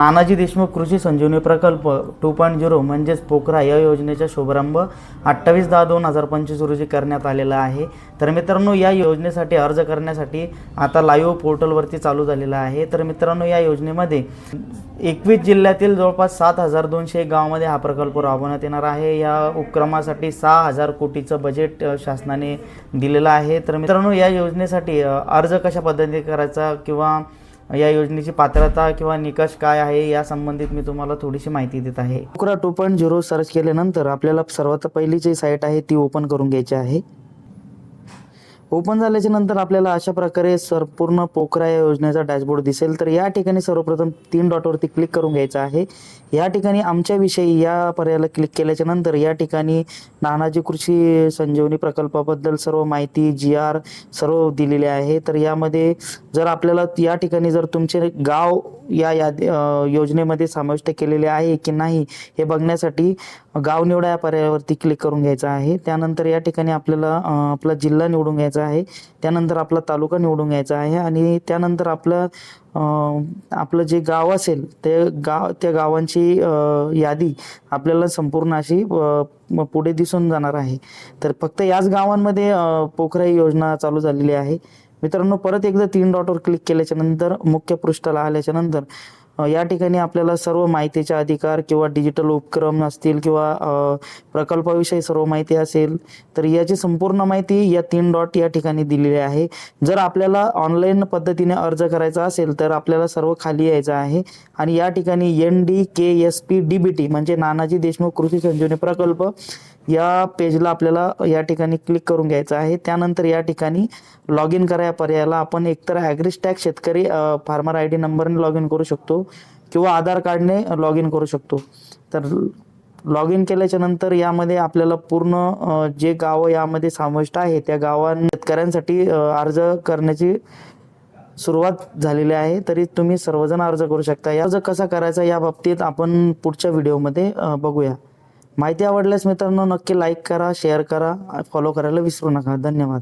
नानाजी देशमुख कृषी संजीवनी प्रकल्प to point zero म्हणजेच पोखरा या योजनेचा शुभारंभ अठ्ठावीस दहा दोन हजार पंचवीस रोजी करण्यात आलेला आहे. तर मित्रांनो या योजनेसाठी अर्ज करण्यासाठी आता लाईव्ह पोर्टलवरती चालू झालेला आहे. तर मित्रांनो या योजनेमध्ये एकवीस जिल्ह्यातील जवळपास सात हजार दोनशे गावामध्ये हा प्रकल्प राबवण्यात येणार आहे. या उपक्रमासाठी सहा हजार कोटीचं बजेट शासनाने दिलेलं आहे. तर मित्रांनो या योजनेसाठी अर्ज कशा पद्धतीने करायचा किंवा या योजनेची पात्रता किंवा निकष काय आहे या संबंधित मी तुम्हाला थोडीशी माहिती देत आहे. Pokhara two point zero search केल्यानंतर आपल्याला सर्वात पहिली जी साईट आहे ती ओपन करून घ्यायची आहे. ओपन झाल्याच्यानंतर आपल्याला अशा प्रकारे संपूर्ण पोखरा या योजनेचा डॅशबोर्ड दिसेल. तर या ठिकाणी सर्वप्रथम तीन डॉटवरती क्लिक करून घ्यायचं आहे. या ठिकाणी आमच्याविषयी या पर्यायाला क्लिक केल्याच्यानंतर या ठिकाणी नानाजी कृषी संजीवनी प्रकल्पाबद्दल सर्व माहिती जी आर सर्व दिलेले आहे. तर यामध्ये जर आपल्याला या ठिकाणी जर तुमचे गाव या यादी योजनेमध्ये समाविष्ट केलेले आहे की नाही हे बघण्यासाठी गाव निवडा या पर्यायावरती क्लिक करून घ्यायचं आहे. त्यानंतर या ठिकाणी आपल्याला आपला जिल्हा निवडून घ्यायचा आहे. त्यानंतर आपला तालुका निवडून घ्यायचा आहे आणि त्यानंतर आपलं आपलं जे गाव असेल ते गाव त्या गावांची यादी आपल्याला संपूर्ण अशी पुढे दिसून जाणार आहे. तर फक्त याच गावांमध्ये पोखराई पोखरा ही योजना चालू झालेली आहे. मित्रांनो परत एकदा तीन डॉटवर क्लिक केल्याच्यानंतर मुख्य पृष्ठाला आल्याच्यानंतर या ठिकाणी आपल्याला सर्व माहितीचे अधिकार किंवा डिजिटल उपक्रम असतील किंवा प्रकल्पाविषयी सर्व माहिती असेल तर याची संपूर्ण माहिती या तीन डॉट या ठिकाणी दिलेली आहे. जर आपल्याला ऑनलाईन पद्धतीने अर्ज करायचा असेल तर आपल्याला सर्व खाली यायचं आहे. आणि या ठिकाणी N D K S P D B T म्हणजे नानाजी देशमुख कृषी संजीवनी प्रकल्प या पेजला आपल्याला या ठिकाणी क्लिक करून घ्यायचं आहे. त्यानंतर या ठिकाणी लॉग इन करा या पर्यायाला आपण एकतर ॲग्रिस्टॅग शेतकरी फार्मर आय डी नंबरने लॉग इन करू शकतो किंवा आधार कार्डने लॉग इन करू शकतो. तर लॉग इन केल्याच्यानंतर यामध्ये आपल्याला पूर्ण जे गावं यामध्ये समाविष्ट आहे त्या गावां शेतकऱ्यांसाठी अर्ज करण्याची सुरुवात झालेली आहे. तरी तुम्ही सर्वजण अर्ज करू शकता. या अर्ज कसा करायचा या बाबतीत आपण पुढच्या व्हिडिओमध्ये बघूया. माहिती आवडल्यास मित्रांनो नक्की लाईक करा शेअर करा फॉलो करायला विसरू नका. धन्यवाद.